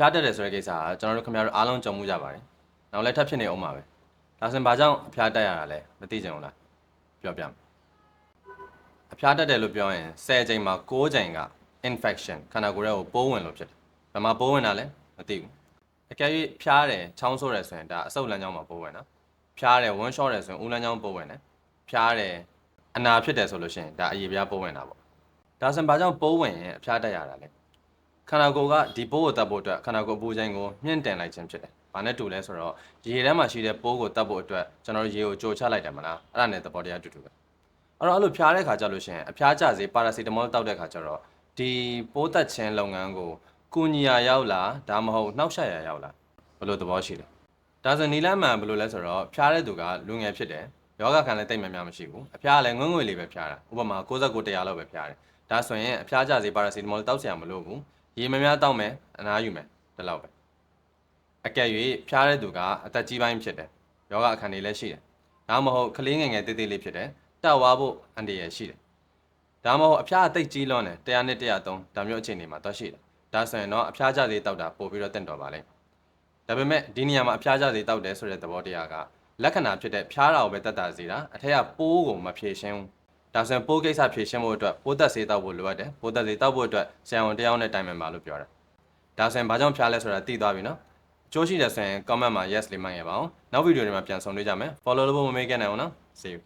ဖျားတက်တယ်ဆိုတဲ့ကိစ္စကကျွန်တော်တို့ခင်ဗျားတို့အားလုံးကြုံမှုကြပါတယ်။နောက်လည်းထပ်ဖြစ်နေအောင်ပါပဲ။ဒါဆိုရင်ဘာကြောင့်အဖျားတက်ရတာလဲမသိကြဘူးလား။ပြောပြမယ်။အဖျားတက်တယ်လို့ပြောရင်10ချိန်မှာ9ချိန်က infection ခန္ဓာကိုယ်ထဲကိုပိုးဝင်လို့ဖြစ်တယ်။ဘယ်မှာပိုးဝင်တာလဲမသိဘူး။အကယ်၍ဖျားတယ်ချောင်းဆိုးတယ်ဆိုရင်ဒါအဆုတ်လမ်းကြောင်းမှာပိုးဝင်တာ။ဖျားတယ်ဝန်းလျှော့တယ်ဆိုရင်ဦးလမ်းကြောင်းပိုးဝင်တယ်။ဖျားတယ်အနာဖြစ်တယ်ဆိုလို့ရှိရင်ဒါအရေပြားပိုးဝင်တာပေါ့။ဒါဆိုရင်ဘာကြောင့်ပိုးဝင်ရင်အဖျားတက်ရတာလဲ။ ခန္ဓာကိုယ်ကဒီပိုးကိုတတ်ဖို့အတွက်ခန္ဓာကိုယ်အပူချိန်ကိုမြင့်တင်လိုက်ခြင်းဖြစ်တယ်။ဘာနဲ့တူလဲဆိုတော့ရေထဲမှာရှိတဲ့ပိုးကိုတတ်ဖို့အတွက်ကျွန်တော်တို့ရေကိုကြိုချလိုက်တယ်မလား။အဲ့ဒါနဲ့သဘောတရားအတူတူပဲ။အဲ့တော့အဲ့လိုဖျားတဲ့ခါကျလို့ရှိရင်အဖျားကျစေပါရာစီတမောတောက်တဲ့ခါကျတော့ဒီပိုးတက်ခြင်းလုပ်ငန်းကိုကုညီယာရောက်လားဒါမှမဟုတ်နှောက်ရှက်ရာရောက်လားဘယ်လိုသဘောရှိလဲ။ဒါဆိုနီလမ်းမှန်ဘယ်လိုလဲဆိုတော့ဖျားတဲ့သူကလူငယ်ဖြစ်တယ်။ယောဂခံလည်းတိတ်မှများမရှိဘူး။အဖျားကလည်းငွငွေလေးပဲဖျားတာ။ဥပမာ69 100လောက်ပဲဖျားတယ်။ဒါဆိုရင်အဖျားကျစေပါရာစီတမောတောက်ဆရာမလို့ဘူး။ ရေမများတောက်မယ်အနားယူမယ်ဒီလောက်ပဲအကယ်၍ဖျားတဲ့သူကအသက်ကြီးပိုင်းဖြစ်တယ်ယောဂအခန်းတွေလည်းရှိတယ်ဒါမှမဟုတ်ကလေးငယ်ငယ်တေးသေးလေးဖြစ်တယ်တက်ဝါဖို့အန်တရယ်ရှိတယ်ဒါမှမဟုတ်အဖျားအသိကြီးလွန်းတယ်100နဲ့103ဒါမျိုးအခြေအနေမှာတော့ရှိတယ်ဒါဆိုရင်တော့အဖျားကြသေးတောက်တာပို့ပြီးတော့တင့်တော်ပါလိမ့်ဒါပေမဲ့ဒီနေရာမှာအဖျားကြသေးတောက်တယ်ဆိုတဲ့သဘောတရားကလက္ခဏာဖြစ်တဲ့ဖျားတာကိုပဲတက်တာစေတာအထက်ကပိုးကိုမဖြေရှင်းဘူး ဒါဆိုရင်ပိုးကိစ္စဖြေရှင်းဖို့အတွက်ပိုးသက်ဆေးတောက်ဖို့လိုအပ်တယ်ပိုးသက်ဆေးတောက်ဖို့အတွက်ဆရာဝန်တစ်ယောက်နဲ့တိုင်ပင်ပါလို့ပြောတာဒါဆိုရင်ဘာကြောင့်ဖျားလဲဆိုတာသိသွားပြီနော်အကျိုးရှိတယ်ဆိုရင် comment မှာ yes လေးမှတ်ရပါအောင်နောက်ဗီဒီယိုတွေမှာပြန်ဆုံတွေ့ကြမယ် follow လို့မမေ့ခဲ့နိုင်အောင်နော် see you